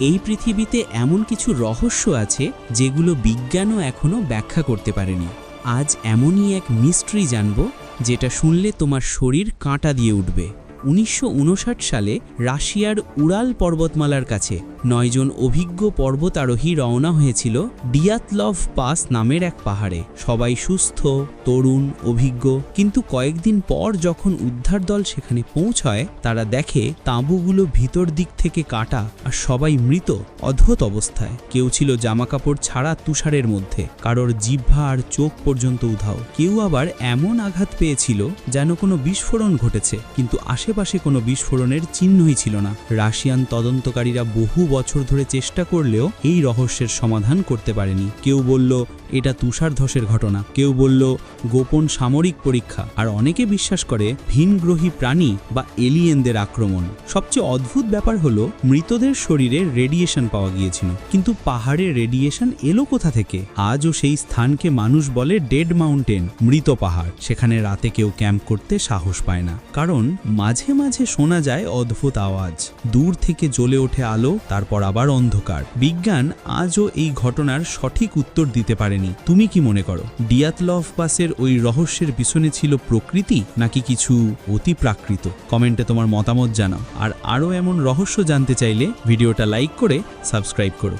এই পৃথিবীতে এমন কিছু রহস্য আছে যেগুলো বিজ্ঞানও এখনও ব্যাখ্যা করতে পারেনি। আজ এমনই এক মিস্ট্রি জানব, যেটা শুনলে তোমার শরীর কাঁটা দিয়ে উঠবে। উনিশশো উনষাট সালে রাশিয়ার উড়াল পর্বতমালার কাছে নয়জন অভিজ্ঞ পর্বতারোহী রওনা হয়েছিল ডিয়াতলভ পাস নামের এক পাহাড়ে। সবাই সুস্থ, তরুণ, অভিজ্ঞ, কিন্তু কয়েকদিন পর যখন উদ্ধার দল সেখানে পৌঁছায়, তারা দেখে তাঁবুগুলো ভিতর দিক থেকে কাটা আর সবাই মৃত অদ্ভুত অবস্থায়। কেউ ছিল জামাকাপড় ছাড়া তুষারের মধ্যে, কারোর জিহ্বা আর চোখ পর্যন্ত উধাও। কেউ আবার এমন আঘাত পেয়েছিল যেন কোনো বিস্ফোরণ ঘটেছে, কিন্তু আশেপাশে কোনো বিস্ফোরণের চিহ্নই ছিল না। রাশিয়ান তদন্তকারীরা বহু বছর ধরে চেষ্টা করলেও এই রহস্যের সমাধান করতে পারেনি। কেউ বলল, এটা তুষার ধসের ঘটনা। কেউ বলল, গোপন সামরিক পরীক্ষা। আর অনেকে বিশ্বাস করে, ভিনগ্রহী প্রাণী বা এলিয়েনদের আক্রমণ। সবচেয়ে অদ্ভুত ব্যাপার হলো, মৃতদের শরীরে রেডিয়েশন পাওয়া গিয়েছিল। কিন্তু পাহাড়ে রেডিয়েশন এলো কোথা থেকে? আজও সেই স্থানকে মানুষ বলে ডেড মাউন্টেন, মৃত পাহাড়। সেখানে রাতে কেউ ক্যাম্প করতে সাহস পায় না। কারণ, মাঝে মাঝে শোনা যায় অদ্ভুত আওয়াজ। দূর থেকে জ্বলে ওঠে আলো তারপর আবার অন্ধকার। বিজ্ঞান আজও এই ঘটনার সঠিক উত্তর দিতে পারেনি। তুমি কি মনে করো, ডিয়াতলফ পাসের ওই রহস্যের পিছনে ছিল প্রকৃতি নাকি কিছু অতি প্রাকৃত? কমেন্টে তোমার মতামত জানাও। আর আরও এমন রহস্য জানতে চাইলে ভিডিওটা লাইক করে সাবস্ক্রাইব করো।